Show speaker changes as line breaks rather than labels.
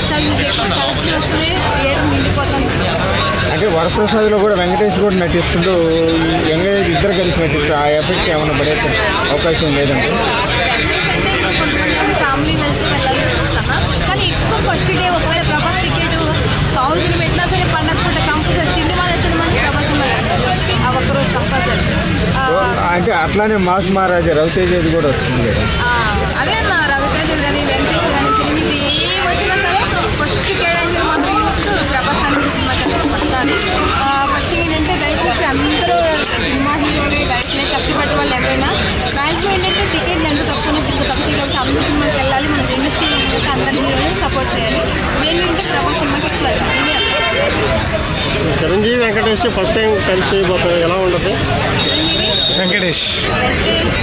ఎక్కువ కలెక్షన్ వస్తుంది ఏడు నిండిపోతుంది
అంటే వరప్రసాద్లో కూడా వెంకటేష్ కూడా నటిస్తుంటూ వెంకటేష్ ఇద్దరు కలిసి నటిస్తూ ఆ ఎఫెక్ట్ ఏమైనా పడే అవకాశం లేదంటే
వెంకటేష్ అంటే ఇంకా కొంతమంది ఫ్యామిలీ వెళ్తే వెళ్ళాలని చూస్తున్నా. కానీ ఎక్కువ ఫస్ట్ డే ఒకవేళ ప్రభాస్ టికెట్ థౌజండ్ పెట్టినా సరే పండగ పూట కంపల్సరీ తిండి మానేసిన మనకి ప్రభాస్ సినిమా ఆ ఒక్కరోజు కంపల్సరీ.
అంటే అట్లానే మాస్ మహారాజా రవితేజది కూడా వస్తుంది కదా.
కాబట్టి అందరూ సినిమాకి వెళ్ళాలి మన ఇండస్ట్రీ అందరి హీరోని సపోర్ట్ చేయాలి. మెయిన్ ఏంటంటే ప్రభాస్ సినిమాకి
చిరంజీవి వెంకటేష్ ఫస్ట్ టైం కలిసి చేయబోతారు ఎలా ఉండదు
వెంకటేష్.
వెంకటేష్